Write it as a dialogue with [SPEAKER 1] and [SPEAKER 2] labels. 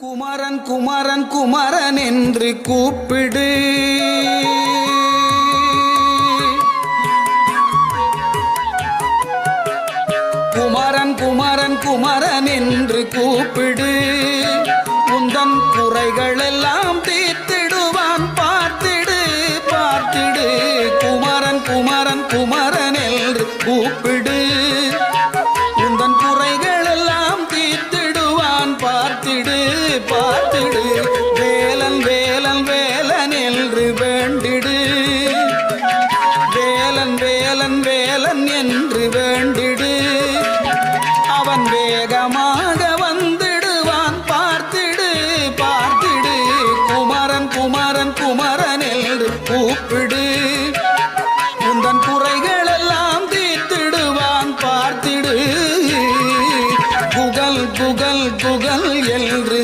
[SPEAKER 1] குமரன் குமரன் குமரன் என்று கூப்பிடு. குமரன் குமரன் குமரன் என்று கூப்பிடு. உந்தன் குறைகள் எல்லாம் தீர்த்திடுவான். பார்த்திடு பார்த்திடு. குமரன் குமரன் குமரன் என்று கூப்பிடு. பாட்டிடு வேலன் வேலன் வேலன் என்று வேண்டிடு. வேலன் வேலன் வேலன் என்று வேண்டிடு. அவன் வேகமாக வந்திடுவான் பார்த்திடு பார்த்திடு. குமரன் குமரன் குமரன் என்று கூப்பிடு. முந்தன் குறைகளெல்லாம் தீர்த்திடுவான் பார்த்திடு. புகழ் புகழ் புகழ் என்று